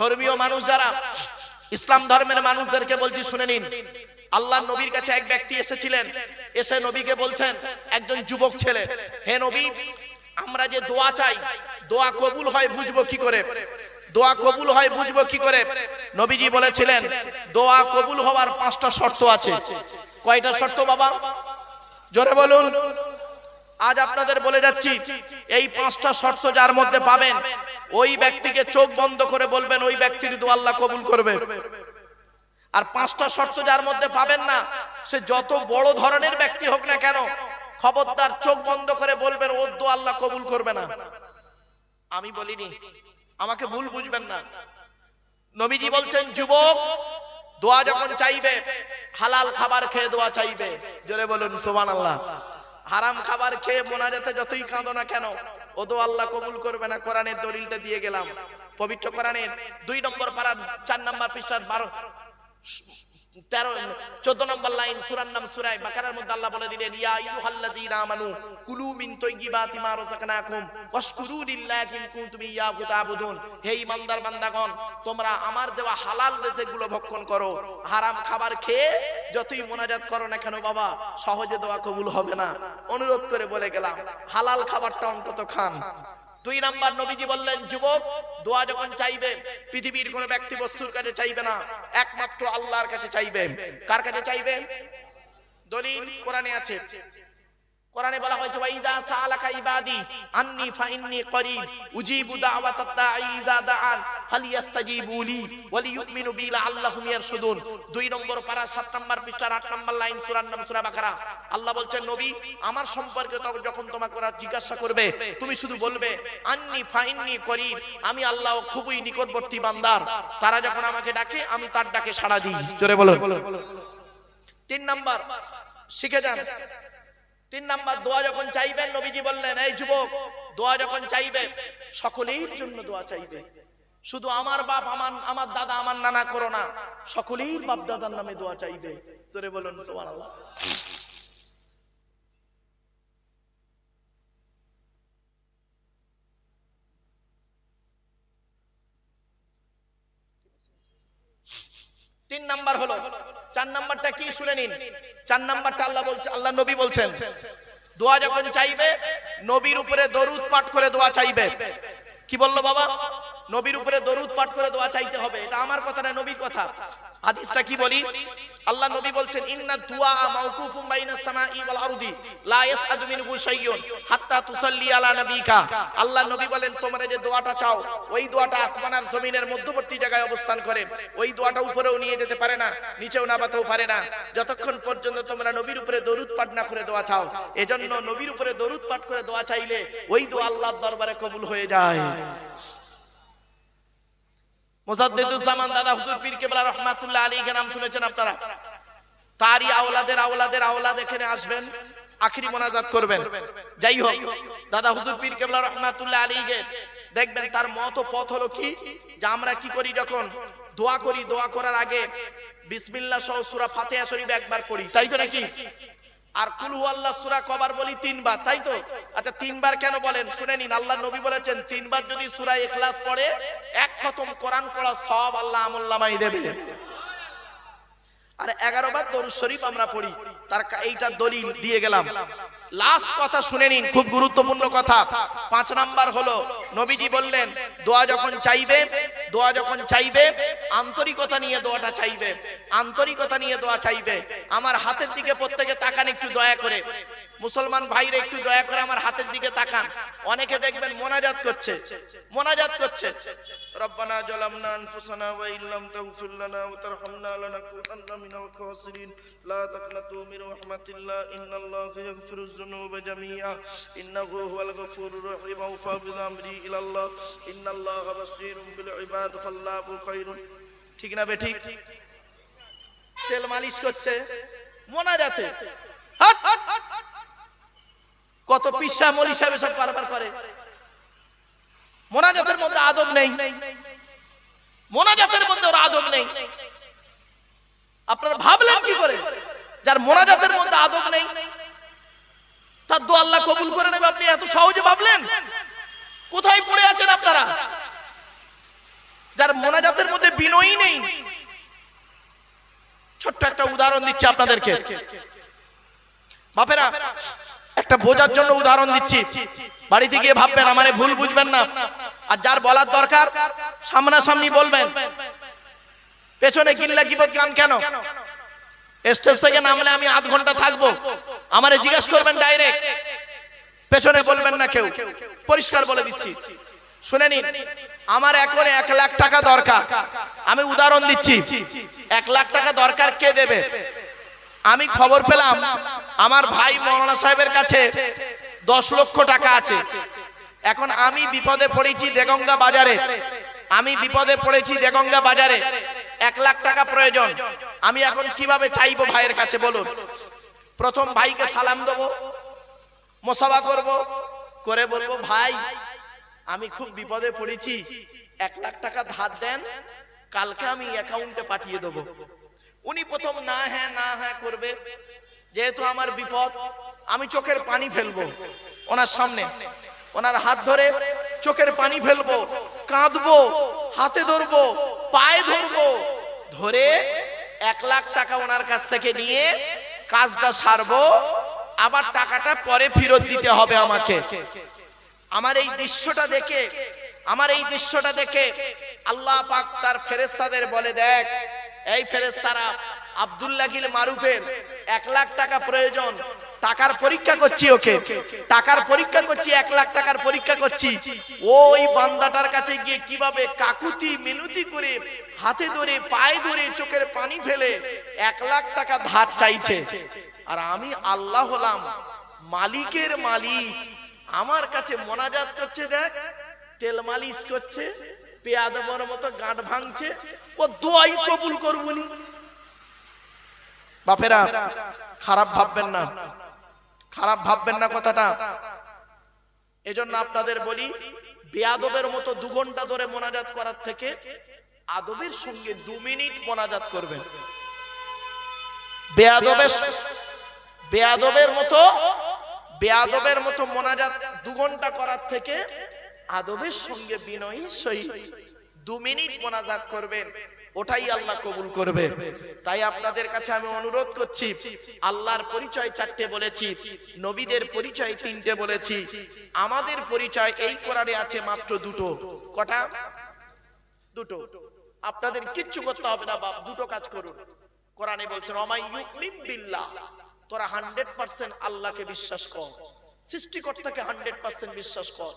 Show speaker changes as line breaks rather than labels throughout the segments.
ধর্মীয় মানুষ যারা, ইসলাম ধর্মের মানুষদেরকে বলছি শুনে নিন। আল্লাহ নবীর কাছে এক ব্যক্তি এসেছিলেন, এসে নবীকে বলছেন, একজন যুবক ছেলে, হে নবী, আমরা যে দোয়া চাই, দোয়া কবুল হয় বুঝব কি করে? দোয়া কবুল হয় বুঝব কি করে? নবীজি বলেছিলেন, দোয়া কবুল হওয়ার পাঁচটা শর্ত আছে। কয়টা শর্ত বাবা? জোরে বলুন। আজ আপনাদের বলে যাচ্ছি, এই পাঁচটা শর্ত যার মধ্যে পাবেন, ওই ব্যক্তিকে চোখ বন্ধ করে বলবেন, ওই ব্যক্তির দোয়া আল্লাহ কবুল করবে। আর পাঁচটা শর্ত যার মধ্যে পাবেন না, সে যত বড় ধরনের ব্যক্তি হোক না কেন, খবরদার চোখ বন্ধ করে বলবেন, ওর দোয়া আল্লাহ কবুল করবে না। আমি বলিনি, আমাকে ভুল বুঝবেন না। নবীজি বলছেন, যুবক, দোয়া যখন চাইবে, হালাল খাবার খেয়ে দোয়া চাইবে। জোরে বলুন সোমান আল্লাহ হারাম খাবার খেয়ে মোনাজাতে যতই কাঁদো না কেন, ও তো আল্লাহ কবুল করবে না, কোরআনের দলিলটা দিয়ে গেলাম। পবিত্র কোরআনের দুই নম্বর পাড়ার চার নম্বর পৃষ্ঠার বারো আমার দেওয়া হালাল রিজিকগুলো ভক্ষণ করো। হারাম খাবার খেয়ে যতই মোনাজাত করো না কেন বাবা, সহজে দোয়া কবুল হবে না। অনুরোধ করে বলে গেলাম, হালাল খাবারটা অন্তত খান। দুই নাম্বার নবীজি বললেন, যুবক, দোয়া যখন চাইবে, পৃথিবীর কোন ব্যক্তি বস্তুর কাছে চাইবে না, একমাত্র আল্লাহর কাছে চাইবে। কার কাছে চাইবে? দলিল কোরআনে আছে। আল্লাহ বলছেন, নবী, আমার সম্পর্কে যখন তোমাকে জিজ্ঞাসা করবে, তুমি শুধু বলবে, আন্নি ফাইন্নি করিব, আমি আল্লাহ খুবই নিকটবর্তী বান্দার। তারা যখন আমাকে ডাকে, আমি তার ডাকে সাড়া দিই। জোরে বলো তিন নাম্বার, শিখে যান। তিন নাম্বার দোয়া যখন চাইবেন, নবীজি বললেন, এই যুবক, দোয়া যখন চাইবে, সকলের জন্য দোয়া চাইবে। শুধু আমার বাপ, আমার আমার দাদা, আমার নানা করো না, সকলের বাপ, দাদার নামে দোয়া চাইবে। জোরে বলুন, সুবহানাল্লাহ। তিন নাম্বার হলো, চার নাম্বারটা কি? শুনে নিন। চার নাম্বারটা আল্লাহ বলছে, আল্লাহ নবী বলছেন, দোয়া যখন চাইবে, নবীর উপরে দরুদ পাঠ করে দোয়া চাইবে। কি বলল বাবা? নবীর উপরে দরুদ পাঠ করে দোয়া চাইতে হবে, এটা আমার কথা না নবীর কথা। হাদিসটা কি বলি? আল্লাহ নবী বলছেন, ইন্না দুআ মাওকুফুম বাইনাস সামাই ওয়াল আরদি, লা ইয়াসআদু মিনহু শাইয়ুন হাত্তা তুসাল্লি আলা নবিকা। আল্লাহ নবী বলেন, তোমরা যে দোয়াটা চাও, ওই দোয়াটা আসমান আর জমিনের মধ্যবর্তী জায়গায় অবস্থান করে। ওই দোয়াটা উপরেও নিয়ে যেতে পারে না, নিচেও নামাতেও পারে না। যতক্ষণ পর্যন্ত তোমরা নবীর উপরে দরুদ পাঠ না করে দোয়া চাও, এজন্য নবীর উপরে দরুদ পাঠ করে দোয়া চাইলে ওই দোয়া আল্লাহর দরবারে কবুল হয়ে যায়। করবেন। যাই হোক, দাদা হুজুর পীর কেবলা আলীকে দেখবেন তার মত পথ হলো কি? যে আমরা কি করি যখন? দোয়া করি, দোয়া করার আগে বিসমিল্লাহ সহ সূরা ফাতিহা শরীফ একবার পড়ি, তাই তো নাকি? আর কুলু আল্লাহ সুরা কবার বলি তিনবার, তাই তো? আচ্ছা তিনবার কেন বলেন? শুনে নিন, আল্লাহ নবী বলেছেন, তিনবার যদি সুরা এখলাস পড়ে, এক খতম কোরআন পড়া সব আল্লাহ আমল্লামাই দেবে। আর এগারো বার দরুদ শরীফ আমরা পড়ি। তার এইটা দলিল দিয়ে গেলাম। লাস্ট কথা শুনে নিন, খুব গুরুত্বপূর্ণ কথা। পাঁচ নাম্বার হলো, নবীজি বললেন, দোয়া যখন চাইবে, দোয়া যখন চাইবে, আন্তরিকতা নিয়ে দোয়াটা চাইবে। আন্তরিকতা নিয়ে দোয়া চাইবে। আমার হাতের দিকে প্রত্যেকে তাকান, একটু দয়া করে। মুসলমান ভাইরা একটু দয়া করে আমার হাতের দিকে তাকান। অনেকে দেখবেন মোনাজাত করছে। মোনাজাত করছে। রব্বানা জালামনা আনফুসানা ওয়া ইল্লাম তাগফির লানা ওয়া তারহামনা লানাকুনান্না মিনাল খাসিরিন। লা তাকনাতু মির রাহমাতিল্লাহ। ইন্নাল্লাহা ইয়াগফিরুয যুনুবা জামিআ। ইন্নাহু হুয়াল গফুরুর রহিম। ওয়া বিযামরি ইলাল্লাহ। ইন্নাল্লাহা বাসীরুম বিল ইবাদ ফাল্লাহু খায়রুন ঠিক না বেঠিক তেল মালিশ করছে। মোনাজাতে। হাট! কত পিসা মলি সাহেব সব কারবার করে। মোনাজাতের মধ্যে আদব নেই। মোনাজাতের মধ্যে ওর আদব নেই। আপনারা ভাবলেন কি করে? যার মোনাজাতের মধ্যে আদব নেই, তার দো আল্লাহ কবুল করে নেবে। আপনি এত সহজে ভাবলেন? কোথায় পড়ে আছেন আপনারা? যার মোনাজাতের মধ্যে বিনয়ী নেই। ছোট্ট একটা উদাহরণ দিচ্ছি আপনাদেরকে। বাপেরা একটা বোঝার জন্য উদাহরণ দিচ্ছি। বাড়িতে গিয়ে ভাববেন, আমারে ভুল বুঝবেন না। আর যার বলার দরকার, সামনাসামনি বলবেন। পেছনে কিল্লা কিবত গান কেন? স্টেজ থেকে নামলে আমি আধ ঘণ্টা থাকব। আমারে জিজ্ঞেস করবেন ডাইরেক্ট। পেছনে বলবেন না কেউ। পরিষ্কার বলে দিচ্ছি। শুনে নিন, আমার এখন এক লাখ টাকা দরকার। আমি উদাহরণ দিচ্ছি। এক লাখ টাকা দরকার কে দেবে? আমি খবর পেলাম আমার ভাই মৌলানা সাহেবের কাছে দশ লক্ষ টাকা আছে। এখন আমি বিপদে পড়েছি দেগঙ্গা বাজারে। আমি বিপদে পড়েছি দেগঙ্গা বাজারে। এক লাখ টাকা প্রয়োজন। আমি এখন কীভাবে চাইব ভাইয়ের কাছে বলুন। প্রথম ভাইকে সালাম দেবো মোসাবা করব করে বলব ভাই আমি খুব বিপদে পড়েছি। এক লাখ টাকা ধার দেন কালকে আমি অ্যাকাউন্টে পাঠিয়ে দেবো। উনি প্রথম না হ্যাঁ না হ্যাঁ করবে। যেহেতু আমার বিপদ, আমি চোখের পানি ফেলব ওনার সামনে। ওনার হাত ধরে চোখের পানি ফেলব, কাঁদবো, হাতে ধরবো, পায়ে ধরবো, ধরে এক লাখ টাকা ওনার কাছ থেকে নিয়ে কাজটা সারবো, আবার টাকাটা পরে ফেরত দিতে হবে আমাকে। আমার এই দৃশ্যটা দেখে, আমার এই দৃশ্যটা দেখে আল্লাহ পাক তার ফেরেস্তাদের বলে, দেখ এই ফেরেস্তারা আব্দুল্লাহ গিল মারুফের এক লাখ টাকা প্রয়োজন, টাকার পরীক্ষা করছি ওকে, টাকার পরীক্ষা করছি, এক লাখ টাকার পরীক্ষা করছি। ওই বান্দাটার কাছে গিয়ে কীভাবে কাকুতি, মিনতি করে হাতে ধরে, পায়ে ধরে চোখের পানি ফেলে এক লাখ টাকা ধার চাইছে। আর আমি আল্লাহ হলাম, মালিকের মালিক। আমার কাছে মোনাজাত করছে দেখ, তেল মালিশ করছে। পেয়াদবর মতো গাঁট ভাঙছে, ও দোয়াই কবুল করবনি। বাপেরা, খারাপ ভাববেন না। খারাপ ভাববেন না কথাটা। এজন্য আপনাদের বলি, বেয়াদবের মতো দু ঘণ্টা ধরে মোনাজাত করার থেকে আদবের সঙ্গে দু মিনিট মোনাজাত করবেন। বেয়াদবের বেয়াদবের মতো বেয়াদবের মতো মোনাজাত দু ঘণ্টা করার থেকে আদবের সঙ্গে বিনয়ী সহিত দু মিনিট মোনাজাত করবেন, ওটাই আল্লাহ কবুল করবে। তাই আপনাদের কাছে আমি অনুরোধ করছি, আল্লাহর পরিচয় চারটে বলেছি, নবীদের পরিচয় তিনটে বলেছি। আমাদের পরিচয় এই কোরআনে আছে মাত্র দুটো। কটা? দুটো। আপনাদের কিচ্ছু করতে হবে না, বাপ, দুটো কাজ করুন। কোরআনে বলছেন অমাই বিল্লাহ। তোরা হান্ড্রেড পার্সেন্ট আল্লাহকে বিশ্বাস কর। সৃষ্টিকর্তাকে হান্ড্রেড পার্সেন্ট বিশ্বাস কর।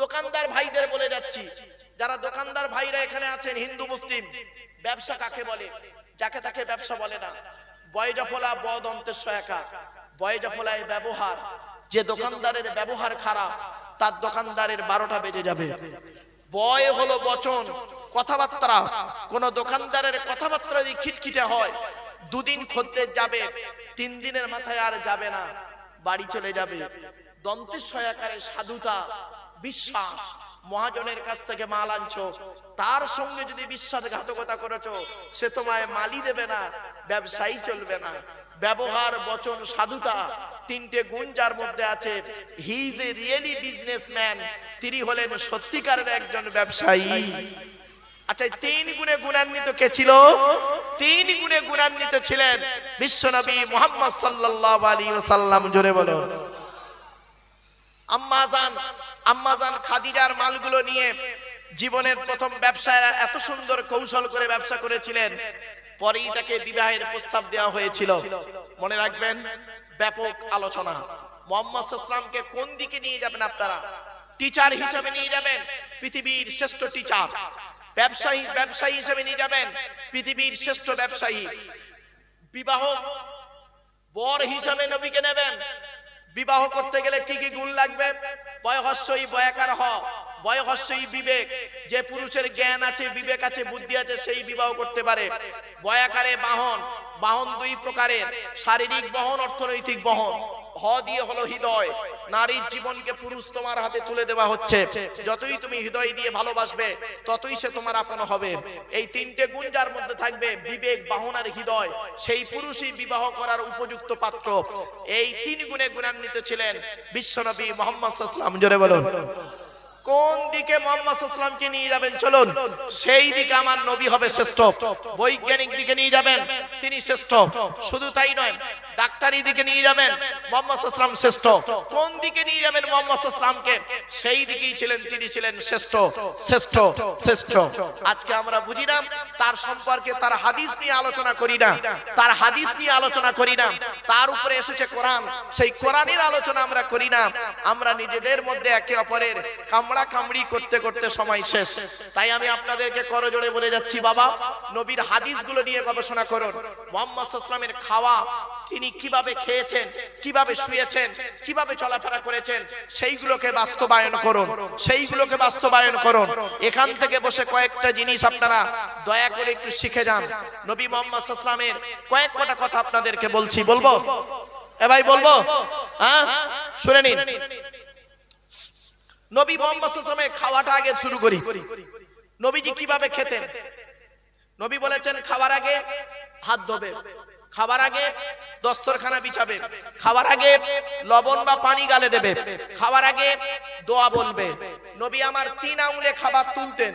দোকানদার ভাইদের বলে যাচ্ছি, যারা দোকানদার ভাইরা এখানে আছেন, হিন্দু, মুসলিম, ব্যবসা কাকে বলে? যাকে তাকে ব্যবসা বলে না। বয়জফলা বদ অন্তেশ্বয়াকা বয়জফলায় ব্যবহার, যে দোকানদারের ব্যবহার খারাপ, তার দোকানদারের বারোটা বেজে যাবে। বয় হলো বচন, কথাবার্তা। কোন দোকানদারের কথাবার্তা যদি খিটখিটে হয়, দুদিন খদ্দের যাবে তিন দিনের মাথায় আর যাবে না। বাড়ি চলে যাবে। দন্তের সয়াকারে সাধুতা, বিশ্বাস, মহাজনের কাছ থেকে মাল আনছো। তার সঙ্গে যদি বিশ্বাসঘাতকতা করেছ, সে তোমায় মালি দেবে না, ব্যবসায়ী চলবে না। ব্যবহার, বচন, সাধুতা তিনটে গুণ যার মধ্যে আছে। He is a really businessman তিনি হলেন সত্যিকারের একজন ব্যবসায়ী। আচ্ছা তিন গুণে গুণান্বিত কে ছিল? তিন গুণে গুণান্বিত ছিলেন বিশ্বনবী মোহাম্মদ সাল্লাল্লাহু আলাইহি ওয়াসাল্লাম জোরে বলুন। আম্মাজান আম্মাজান খাদিজার মালগুলো নিয়ে জীবনের প্রথম ব্যবসায় এত সুন্দর কৌশল করে ব্যবসা করেছিলেন পরেই তাকে বিবাহের প্রস্তাব দেওয়া হয়েছিল। মনে রাখবেন ব্যাপক আলোচনা। মোহাম্মদ ইসলামকে কোন দিকে নিয়ে যাবেন আপনারা? টিচার হিসেবে নিয়ে যাবেন পৃথিবীর শ্রেষ্ঠ টিচার। ব্যবসায়ী ব্যবসায়ী হিসেবে নিয়ে যাবেন। পৃথিবীর শ্রেষ্ঠ ব্যবসায়ী। বিবাহ বর হিসাবে নবীকে নেবেন। বিবাহ করতে গেলে কি কি গুণ লাগবে? বয়হস্যই বয়াকার হ। বয়হস্যই বিবেক। যে পুরুষের জ্ঞান আছে, বিবেক আছে, বুদ্ধি আছে, সেই বিবাহ করতে পারে। বয়াকারে বাহন। বাহন দুই প্রকারের, শারীরিক বহন, অর্থনৈতিক বহন। হ দিয়ে হলো হৃদয়। নারীর জীবনকে পুরুষ তোমার হাতে তুলে দেওয়া হচ্ছে। যতই তুমি হৃদয় দিয়ে ভালোবাসবে, ততই সে তোমার আপন হবে। এই তিনটে গুণ যার মধ্যে থাকবে বিবেক, বাহন আর হৃদয়, সেই পুরুষই বিবাহ করার উপযুক্ত পাত্র। এই তিন গুণে গুণান্বিত ছিলেন বিশ্বনবী মোহাম্মদ জোরে বলুন। কোন দিকে মোহাম্মদ ইসলামকে নিয়ে যাবেন? চলুন। সেই দিকে আমার নবী হবে শ্রেষ্ঠ। বৈজ্ঞানিক দিকে নিয়ে যাবেন, তিনি শ্রেষ্ঠ। শুধু তাই নয়, ডাক্তারি দিকে নিয়ে যাবেন, মোহাম্মদ ইসলাম শ্রেষ্ঠ। কোন দিকে নিয়ে যাবেন মোহাম্মদ ইসলামকে সেই দিকেই ছিলেন, তিনি ছিলেন শ্রেষ্ঠ। শ্রেষ্ঠ শ্রেষ্ঠ। আজকে আমরা বুঝি না, তার সম্পর্কে তার হাদিস নিয়ে আলোচনা করি না। তার হাদিস নিয়ে আলোচনা করি না। তার উপরে এসেছে কোরআন। সেই কোরআনের আলোচনা আমরা করি না। আমরা নিজেদের মধ্যে একে অপরের কামড়া কামড়ি করতে করতে সময় শেষ। তাই আমি আপনাদেরকে করজোড়ে বলে যাচ্ছি, বাবা, নবীর হাদিসগুলো নিয়ে গবেষণা করুন। মোহাম্মদ ইসলামের খাওয়া, তিনি কীভাবে খেয়েছেন, কীভাবে শুয়েছেন, কীভাবে চলাফেরা করেছেন, সেইগুলোকে বাস্তবায়ন করুন। সেইগুলোকে বাস্তবায়ন করুন। এখান থেকে বসে কয়েকটা জিনিস আপনারা দয়া করে একটু শিখে যান। নবী মোহাম্মদ ইসলামের কয়েক কটা কথা আপনাদেরকে বলছি। বলব? এ ভাই, বলব? হ্যাঁ? শুনে নিন। নবী মোহাম্মদ ইসলামের খাওয়াটা আগে শুরু করি। নবীজি কীভাবে খেতেন? নবী বলেছেন, খাওয়ার আগে হাত ধোবে খাবার আগে দস্তরখানা বিছাবে খাবার আগে লবণ বা পানি গালে দেবে খাবার আগে দোয়া বলবে। নবী আমার তিন আঙুলে খাবার তুলতেন।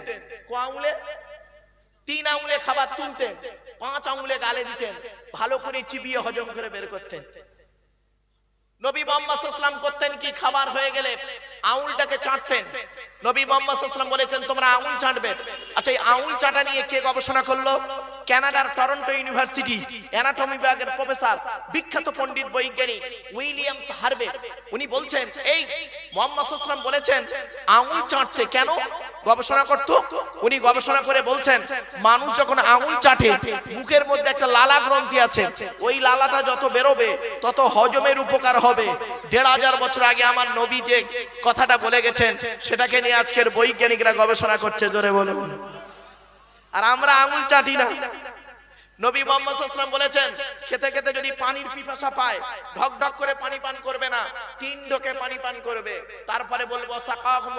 ক আঙুলে? তিন আঙুলে খাবার তুলতেন, পাঁচ আঙুলে গালে দিতেন, ভালো করে চিবিয়ে হজম করে বের করতেন। নবী মোহাম্মদ সাল্লাম করতেন কি? খাবার হয়ে গেলে আউলটাকে চাটতেন। নবী মোহাম্মদ বলেছেন, তোমরা আউল চাটবে। আচ্ছা এই আউল চাটা নিয়ে কে গবেষণা করল? কানাডার টরন্টো ইউনিভার্সিটি, অ্যানাটমি বিভাগের প্রফেসর, বিখ্যাত পণ্ডিত বৈজ্ঞানিক উইলিয়ামস হার্বে উনি বলছেন, এই, মোহাম্মদ সাল্লাম বলেছেন, আঙুল চাটতে কেন গবেষণা করত? উনি গবেষণা করে বলছেন, মানুষ যখন আঙুল চাটে, মুখের মধ্যে একটা লালা গ্রন্থি আছে, ওই লালাটা যত বেরোবে, তত হজমের উপকার হবে। দেড় হাজার বছর আগে আমার নবী যে কথাটা বলে গেছেন, সেটাকে নিয়ে আজকের বৈজ্ঞানিকরা গবেষণা করছে, জোরে বলে বলুন। আর আমরা আঙুল চাটি না। নবী মোহাম্মদ বলেছেন, খেতে খেতে যদি পানির পিপাসা পায় ঢক ঢক করে পানি পান করবে না, তিন ঢোকে পানি পান করবে। তারপরে বলব, সাকাহুম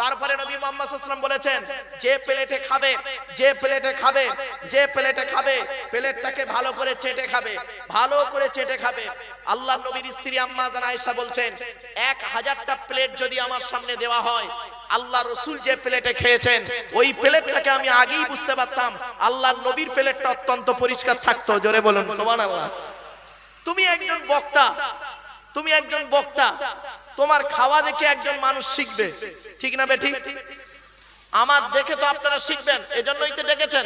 তারপরে নবী মোহাম্মদ বলেছেন, যে প্লেটে খাবে, যে প্লেটে খাবে, যে প্লেটে খাবে, প্লেটটাকে ভালো করে চেটে খাবে, ভালো করে চেটে খাবে। আল্লাহ নবীর স্ত্রী আম্মা জান বলছেন, এক হাজারটা প্লেট যদি আমার সামনে দেওয়া হয় আল্লাহ রসুল যে প্লেটে খেয়েছেন, ওই প্লেটটাকে আমি আগেই বুঝতে পারতাম। আল্লাহ নবীর প্লেটটা অত্যন্ত পরিষ্কার থাকতো, জোরে বলুন সোমান আল্লাহ তুমি একজন বক্তা, তুমি একজন বক্তা, তোমার খাওয়া দেখে একজন মানুষ শিখবে। ঠিক না বেঠিক আমার দেখে তো আপনারা শিখবেন, এজন্যই তো ডেকেছেন।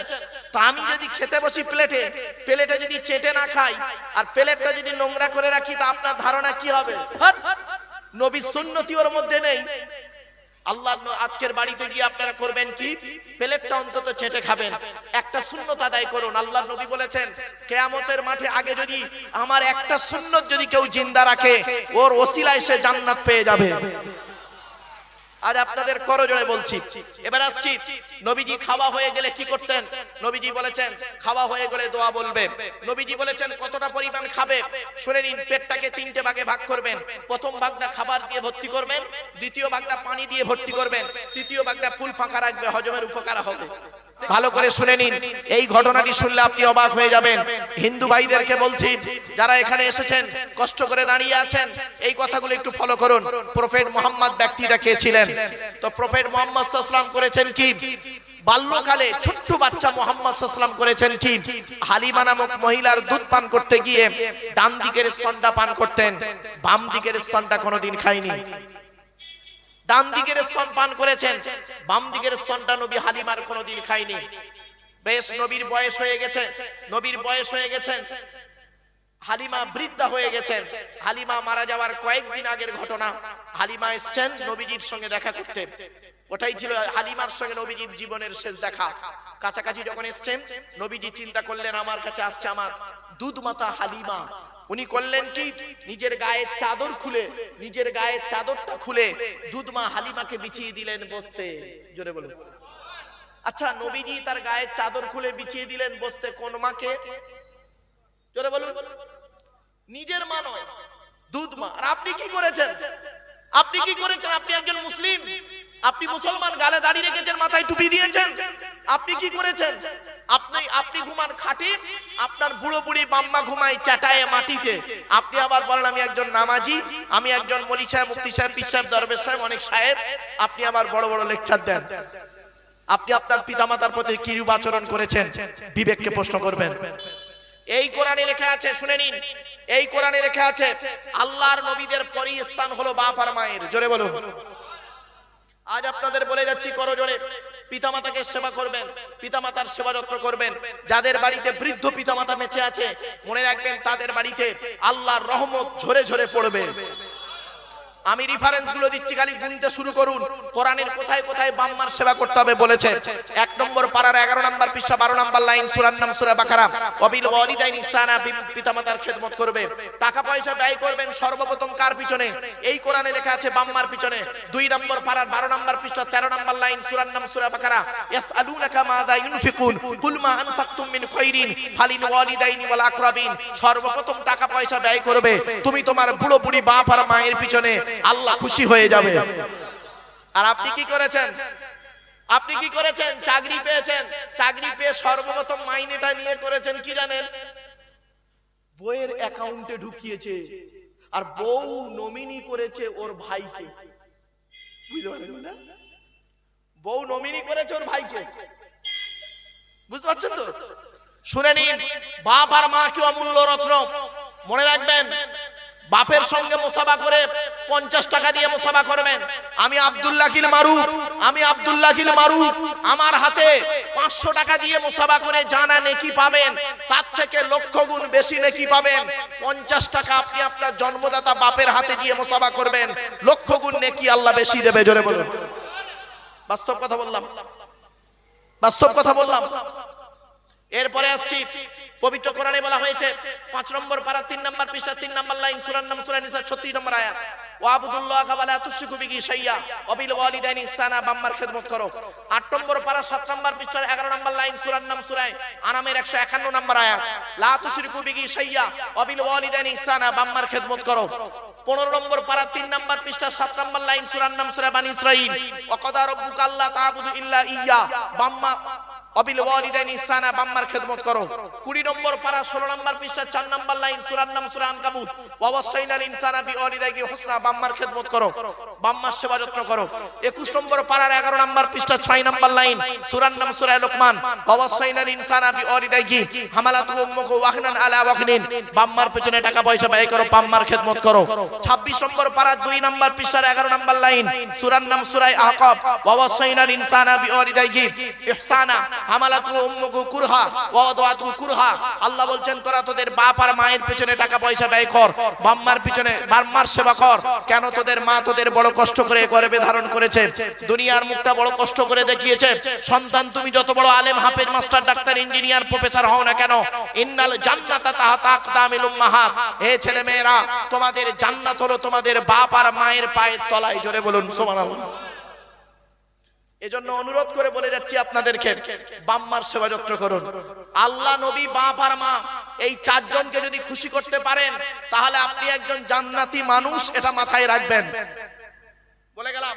তা আমি যদি খেতে বসি প্লেটে প্লেটে যদি চেটে না খাই, আর প্লেটটা যদি নোংরা করে রাখি, তা আপনার ধারণা কি হবে? হাট! নবী সুন্নতি ওর মধ্যে নেই। আল্লাহ আজকের বাড়িতে গিয়ে আপনারা করবেন কি? প্লেটটা অন্তত চেটে খাবেন। একটা শূন্যত আদায় করুন। আল্লাহ নবী বলেছেন, কেয়ামতের মাঠে আগে যদি আমার একটা সুন্নত যদি কেউ জিন্দা রাখে, ওর ওসিলায় সে জান্নাত পেয়ে যাবে। আজ আপনাদের করজোড়ে বলছি। এবার আসছি। নবীজি খাওয়া হয়ে গেলে কি করতেন? নবীজি বলেছেন, খাওয়া হয়ে গেলে দোয়া বলবে। নবীজি বলেছেন, কতটা পরিমাণ খাবে? শুনে নিন, পেটটাকে তিনটে ভাগে ভাগ করবেন। প্রথম ভাগটা খাবার দিয়ে ভর্তি করবেন, দ্বিতীয় ভাগটা পানি দিয়ে ভর্তি করবেন, তৃতীয় ভাগটা ফুল ফাঁকা রাখবে, হজমের উপকার হবে। ভালো করে শুনে নিন। এই ঘটনাটি শুনলে আপনি অবাক হয়ে যাবেন। হিন্দু ভাইদেরকে বলছি, যারা এখানে এসেছেন, কষ্ট করে দাঁড়িয়ে আছেন, এই কথাগুলো একটু ফলো করুন। প্রফেট মোহাম্মদ ব্যক্তিটা কে ছিলেন? তো প্রফেট মোহাম্মদ সাল্লাম করেছেন কি? বাল্যকালে ছোট্ট বাচ্চা মোহাম্মদ সাল্লাম করেছেন কি? হালিমা নামক মহিলার দুধ পান করতে গিয়ে ডান দিকের স্তনটা পান করতেন, বাম দিকের স্তনটা কোনোদিন খায়নি। ডান দিকের স্তন পান করেছেন। বাম দিকের স্তনটা নবী হালিমার কোনোদিন খায়নি। বেশ নবীর বয়স হয়ে গেছে। নবীর বয়স হয়ে গেছে। হালিমা বৃদ্ধা হয়ে গেছেন হালিমা মারা যাওয়ার কয়েকদিন আগের ঘটনা। হালিমা এসছেন নবীজির সঙ্গে দেখা করতে। ওটাই ছিল হালিমার সঙ্গে নবীজির জীবনের শেষ দেখা। কাছাকাছি যখন এসছেন, নবীজি চিন্তা করলেন, আমার কাছে আসছে আমার দুধ মাতা হালিমা। উনি করলেন কি? নিজের গায়ের চাদর খুলে, নিজের গায়ের চাদরটা খুলে দুধমা হালিমাকে বিছিয়ে দিলেন বসতে। জোরে বলুন। আচ্ছা নবীজি তার গায়ের চাদর খুলে বিছিয়ে দিলেন বসতে কোন মাকে? জোরে বলুন। নিজের মা নয় দুধ মা আর আপনি কি করেছেন? আপনি কি করেছেন? আপনি একজন মুসলিম। আপনি মুসলমান, গালে দাঁড়িয়ে রেখেছেন, মাথায় টুপি দিয়েছেন। আপনি কি করেছেন? আপনি আপনি ঘুমান খাটে, আপনার বুড়ো বুড়ি বাম্মা ঘুমায় চাটায় মাটিতে। আপনি আবার বলেন, আমি একজন নামাজি, আমি একজন মলি সাহেব, মুফতি সাহেব, পীর সাহেব, দরবেশ সাহেব, অনেক সাহেব। আপনি আবার বড় বড় লেকচার দেন। আপনি আপনার পিতামাতার প্রতি কিরূপ আচরণ করেছেন? বিবেককে প্রশ্ন করবেন। এই কোরআনে লেখা আছে, শুনে নিন। এই কোরআনে লেখা আছে, আল্লাহর নবীদের পরই স্থান হলো বাপ আর মায়ের। জোরে বলুন। আজ আপনাদের বলে যাচ্ছি, করো জোরে। পিতামাতাকে সেবা করবেন, পিতামাতার সেবা যত্ন করবেন। যাদের বাড়িতে বৃদ্ধ পিতামাতা বেঁচে আছে, মনে রাখবেন তাদের বাড়িতে আল্লাহর রহমত ঝরে ঝরে পড়বে। আমি রেফারেন্সগুলো দিচ্ছি, খালি গুনতে শুরু করুন। কোরআনের কোথায় কোথায় বাম্মার সেবা করতে হবে বলেছে। এক নম্বর পাড়ার এগারো নম্বর পৃষ্ঠা, বারো নম্বর লাইন সুরার নাম সুরা বাকারা। অবিল ওয়ালিদাইন ইহসানা পিতামাতার খেদমত করবে। টাকা পয়সা ব্যয় করবেন সর্বপ্রথম কার পিছনে? এই কোরআনে লেখা আছে বাম্মার পিছনে। দুই নম্বর পাড়ার বারো নম্বর পৃষ্ঠা, তেরো নম্বর লাইন সুরার নাম সুরা বাকারা। ইয়াসআলুনাকা মাযা ইউনফিকুন, কুল মা আনফাকতুম মিন খাইরিন, ফালিল ওয়ালিদাইনি ওয়াল আকরাবিন। সর্বপ্রথম টাকা পয়সা ব্যয় করবে। তুমি তোমার বুড়ো বুড়ি বাপ আর মায়ের পিছনে। আল্লাহ খুশি হয়ে যাবে। আর আপনি কি করেছেন? আপনি কি করেছেন? চাকরি পেয়েছেন? চাকরি পেয়ে সর্বপ্রথম মাইনেটা নিয়ে করেছেন কি জানেন? বইয়ের অ্যাকাউন্টে ঢুকিয়েছে। আর বউ নমিনি করেছে ওর ভাইকে। বুঝতে পারেন না? বউ নমিনি করেছে ওর ভাইকে। বুঝতে পারছেন তো? শুনে নিন বাপ আর মা কি অমূল্য রত্ন? মনে রাখবেন বাপের সঙ্গে মোসাবা করে পঞ্চাশ টাকা দিয়ে মোসাবা করবেন। আমি আব্দুল্লাহ কিল মারু আমি আব্দুল্লাহ কিল মারু আমার হাতে পাঁচশো টাকা দিয়ে মোসাবা করে জানা নেকি পাবেন, তার থেকে লক্ষ গুণ বেশি নেকি পাবেন। পঞ্চাশ টাকা আপনি আপনার জন্মদাতা বাপের হাতে দিয়ে মোসাবা করবেন, লক্ষ গুণ নেকি আল্লাহ বেশি দেবে, জোরে বলুন। বাস্তব কথা বললাম। বাস্তব কথা বললাম। এরপরে আসছি পবিত্র কোরআনে বলা হয়েছে, পাঁচ নম্বর পারা, তিন নম্বর পৃষ্ঠা, তিন নম্বর লাইন, সুরান নাম সুরা নিসা, ছত্রিশ নম্বর আয়াত। ওয়াবুদুল্লাহ ইহসানা, বাম্মার করো। নম্বর পারা নম্বর নম্বর লাইন, সুরান নাম, সুরায় আনামের একশো একান্ন নম্বর আয়াত। লা তুশরিকু বিহি শাইয়া, ওয়াবিল ওয়ালিদাইনি ইহসানা, বাম্মার খেদমত করো। পনেরো নম্বর পারা, তিন নম্বর পৃষ্ঠা, সাত নম্বর লাইন, সুরান নাম সুরা বানি তা'বুদু ইল্লা বাম্মা অবিল ওয়ালিদাইন ইহসানা বাম্মার খেদমত করো। 20 নম্বর পারা 16 নম্বর পৃষ্ঠা 4 নম্বর লাইন, সূরার নাম সূরা আনকাবুত। ওয়াসাইনাল ইনসানা বিওয়ালিদাইহি হুসনা, বাম্মার খেদমত করো। বাম্মার সেবা যত্ন করো। 21 নম্বর পারার 11 নম্বর পৃষ্ঠা 6 নম্বর লাইন, সূরার নাম সূরা লোকমান। ওয়াসাইনাল ইনসানা বিওয়ালিদাইহি হামালাতু উম্মুহু ওয়াহনান আলা ওয়াহনিন। বাম্মার পেছনে টাকা পয়সা ব্যয় করো, বাম্মার খেদমত করো। 26 নম্বর পারা 2 নম্বর পৃষ্ঠার 11 নম্বর লাইন, সূরার নাম সূরা আহকাব ওয়াসাইনাল ইনসানা বিওয়ালিদাইহি আল্লাহ বলছেন, তোরা তোদের বাপ আর মায়ের পিছনে টাকা পয়সা ব্যয় কর, বাম্মার পিছনে বাম্মার সেবা কর। কেন তোদের মা তোদের বড় কষ্ট করে গর্ভে ধারণ করেছে? দুনিয়ার মুখটা বড় কষ্ট করে দেখিয়েছে। সন্তান, তুমি যত বড় আলেম, হাফেজ, মাস্টার, ডাক্তার, ইঞ্জিনিয়ার, প্রফেসর হও না কেন? ইন্নাল জান্নাতা ছেলে মেয়েরা তোমাদের জান্নাত হলো তোমাদের বাপ আর মায়ের পায়ের তলায়, জোরে বলুন, সুবহানাল্লাহ। এজন্য অনুরোধ করে বলে যাচ্ছি আপনাদেরকে, বাম্মার সেবা যত্ন করুন। আল্লাহ নবী বাপ আর মা, এই চারজনকে যদি খুশি করতে পারেন, তাহলে আপনি একজন জান্নাতি মানুষ এটা মাথায় রাখবেন। বলে গেলাম,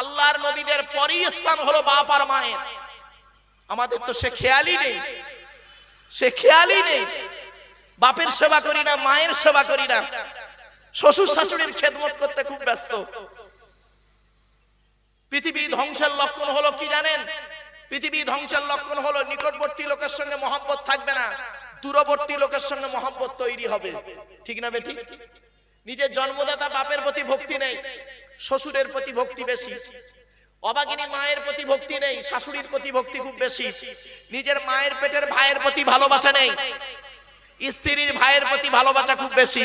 আল্লাহর নবীদের পরই স্থান হলো বাপ আর মায়ের। আমাদের তো সে খেয়ালই নেই। সে খেয়ালই নেই। বাপের সেবা করি না, মায়ের সেবা করি না। শ্বশুর শাশুড়ির খেদমত করতে খুব ব্যস্ত। পৃথিবী ধ্বংসের লক্ষণ হলো কি জানেন? পৃথিবী ধ্বংসের লক্ষণ হলো নিকটবর্তী লোকের সঙ্গে মহব্বত থাকবে না, দূরবর্তী লোকের সঙ্গে মহব্বত তৈরি হবে। ঠিক না বেটি নিজের জন্মদাতা বাপের প্রতি ভক্তি নেই, শ্বশুরের প্রতি ভক্তি বেশি, অবাগিনী মায়ের প্রতি ভক্তি নেই, শাশুড়ির প্রতি ভক্তি খুব বেশি, নিজের মায়ের পেটের ভাইয়ের প্রতি ভালোবাসা নেই, স্ত্রীর ভাইয়ের প্রতি ভালোবাসা খুব বেশি,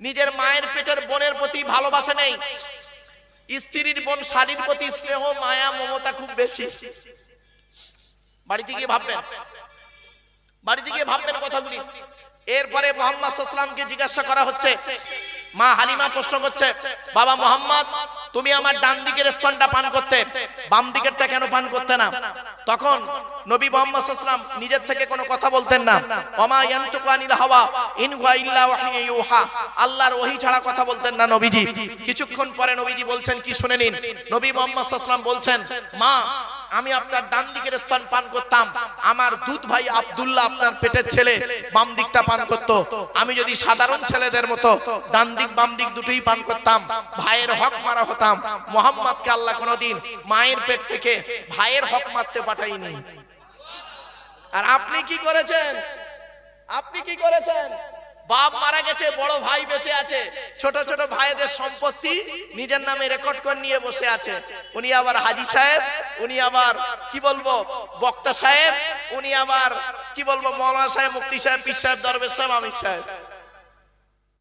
নিজের মায়ের পেটের বোনের প্রতি ভালোবাসা নেই স্ত্রীর বোন শালীর প্রতি স্নেহ, মায়া, মমতা খুব বেশি। বাড়িতে গিয়ে ভাববেন। বাড়িতে গিয়ে ভাববেন কথাগুলি। এরপরে মোহাম্মদ সাল্লামকে জিজ্ঞাসা করা হচ্ছে, মা হালিমা প্রশ্ন করছে, বাবা মোহাম্মদ, তুমি আমার ডান দিকের স্তনটা পান করতে, বাম দিকেরটা কেন পান করতে না? তখন নবী মোহাম্মদ সাল্লাম নিজের থেকে কোনো কথা বলতেন না। ওমা ইয়ানতুকু আনিল হাওয়া, ইন হুয়া ইল্লা ওয়াহয়ু ইউহা। আল্লাহর ওহী ছাড়া কথা বলতেন না নবীজি। কিছুক্ষণ পরে নবীজি বলছেন, কি শুনে নিন? নবী মোহাম্মদ সাল্লাম বলছেন, মা, আমি আপনার ডান দিকের স্তন পান করতাম। আমার দুধ ভাই আব্দুল্লাহ আপনার পেটের ছেলে বাম দিকটা পান করত। আমি যদি সাধারণ ছেলেদের মতো ডান দিক বাম দিক দুটোই পান করতাম, ভাইয়ের হক মারা হতাম। মোহাম্মদকে আল্লাহ কোনোদিন মায়ের পেট থেকে ভাইয়ের হক মারতে পাঠাইনি আর আপনি কি করেছেন? আপনি কি করেছেন? বাপ মারা গেছে, বড় ভাই বেঁচে আছে, ছোট ছোট ভাইদের সম্পত্তি নিজের নামে রেকর্ড করে নিয়ে বসে আছে। উনি আবার হাজি সাহেব, উনি আবার কি বলব, বক্তা সাহেব, উনি আবার কি বলব, মৌলানা সাহেব মুক্তি সাহেব, পীর সাহেব, দরবেশ সাহেব, আমির সাহেব।